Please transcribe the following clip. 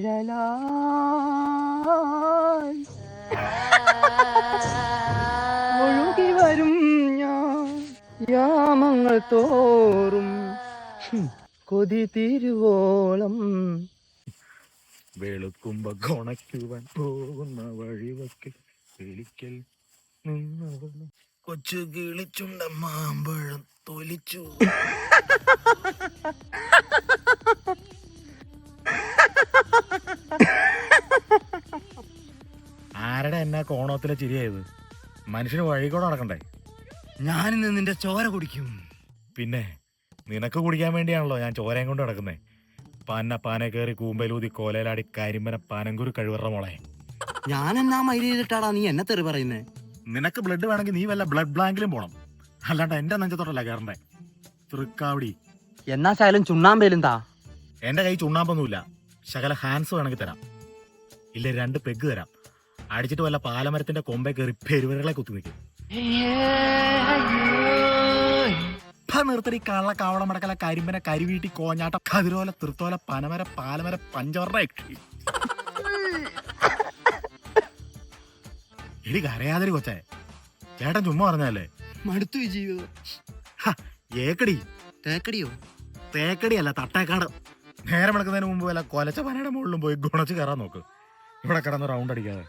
നിഴലായി ഒഴുകി വരും ഞാൻ. യാമങ്ങൾ തോറും കൊതി തിരുവോളം. വെളുക്കുമ്പോ കൊണയ്ക്കുവാൻ പോകുന്ന വഴിവക്ക് വിളിക്കൽ നിന്നവൾ കൊച്ചു കിളിച്ചുണ്ട മാമ്പഴം തൊലിച്ചു. ആരുടെ എന്നാ കോണത്തിലെ ചിരിയായത്? മനുഷ്യന് വഴി കൂടെ നടക്കണ്ടേ? ഞാനിന്ന് നിന്റെ ചോര കുടിക്കും. പിന്നെ നിനക്ക് കുടിക്കാൻ വേണ്ടിയാണല്ലോ ഞാൻ ചോരയും കൊണ്ട് നടക്കുന്നേ. പന്ന പാന കയറി കൂമ്പലൂതി കോലയിലാടി കരിമ്പന പനങ്കുരു കഴിവറ മോളെ. ഞാൻ എന്നാ മൈൽ ചെയ്തിട്ടാടാ നീ എന്നെ തെറി പറയുന്നേ? നിനക്ക് ബ്ലഡ് വേണമെങ്കിൽ നീ വല്ല ബ്ലഡ് ബ്ലാങ്കിലും പോണം. അല്ലാണ്ട് എന്റെ നെഞ്ചത്തോട്ടല്ല കയറണ്ടേ തൃക്കാവടി. എന്നാ ശാലും ചുണ്ണാമ്പേലും താ. എന്റെ കൈ ചുണ്ണാമ്പൊന്നുമില്ല. ശകല ഹാൻസ് വേണമെങ്കിൽ തരാം. ഇല്ല രണ്ട് പെഗ് തരാം. അടിച്ചിട്ട് വല്ല പാലമരത്തിന്റെ കൊമ്പേ കയറി പെരുവരകളെ കുത്തി നിൽക്കും നിർത്തടി കള്ള കാവള മടക്കല കരിമ്പന കരിവീട്ടി കോഞ്ഞാട്ട കതിരോല തൃത്തോല പനമര പാലമര യക്ഷി. എടി കരയാതിരി കൊച്ചേ. ചേട്ടൻ ചുമ്മാ പറഞ്ഞല്ലേ മടുത്തു ജീവിതം. ഏക്കടി തേക്കടിയോ? തേക്കടിയല്ല തട്ടേക്കാട്. നേരം എടുക്കുന്നതിന് മുമ്പ് വല്ല കൊലച്ച പനയുടെ മുകളിലും പോയി ഗുണച്ച് കയറാൻ നോക്ക്. ഇവിടെ കിടന്ന് റൗണ്ട് അടിക്കാതെ.